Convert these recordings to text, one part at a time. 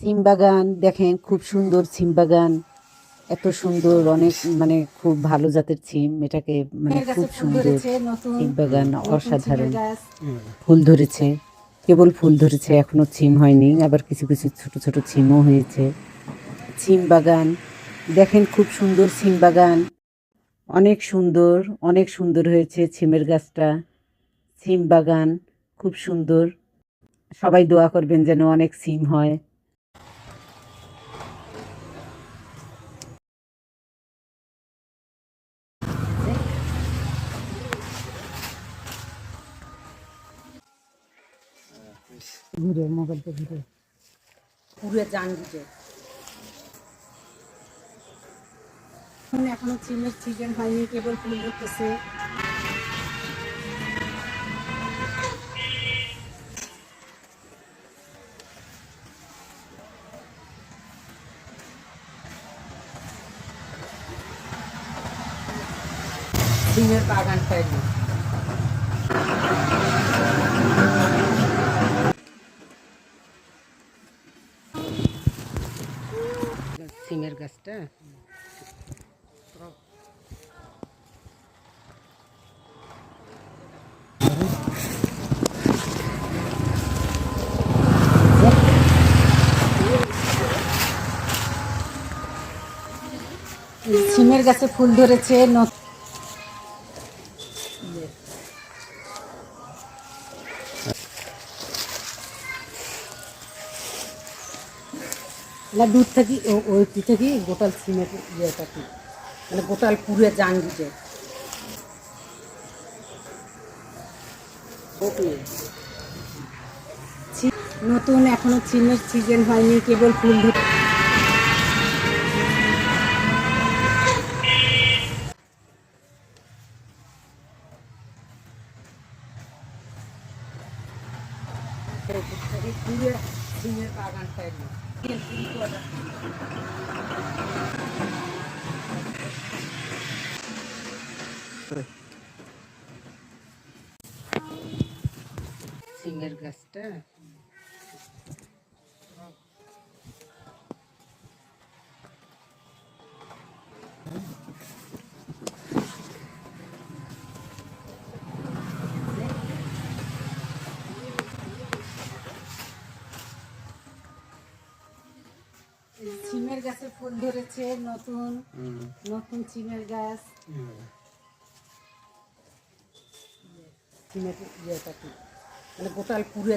সিম বাগান দেখেন খুব সুন্দর সিম বাগান। এত সুন্দর অনেক মানে খুব ভালো জাতের সিম এটাকে মানে খুব সুন্দর সিম বাগান অসাধারণ। ফুল ধরেছে কেবল ফুল ধরেছে এখনও ছিম হয়নি আবার কিছু কিছু ছোট ছোট ছিমও হয়েছে। ছিম বাগান দেখেন খুব সুন্দর ছিম বাগান। অনেক সুন্দর অনেক সুন্দর হয়েছে ছিমের গাছটা। সিম বাগান খুব সুন্দর। সবাই দোয়া করবেন যেন অনেক সিম হয়। ঘুরে মোবাইলটা ঘুরে। পুরো জান ঘুরে এখন চিমের সিজন হয়নি কেবল ফুল করতেছে। সিমের বাগান পাইনি সিমের গাছটা। সিমের গাছে ফুল ধরেছে ন- দূর থেকে ওই পি থেকে গোটাল সিমের ইয়েটা কি? মানে গোটাল পুরে ছি- নতুন এখনও চিমের সিজন হয়নি কেবল ফুল ধরে পুরে সিমের বাগানটা সিমের গাছটা সিমের গাছে ফুল ধরেছে নতুন নতুন সিমের গাছ। সিমের ইয়েটা কি? মানে গোটাল পুরে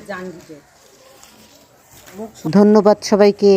ধন্যবাদ সবাইকে।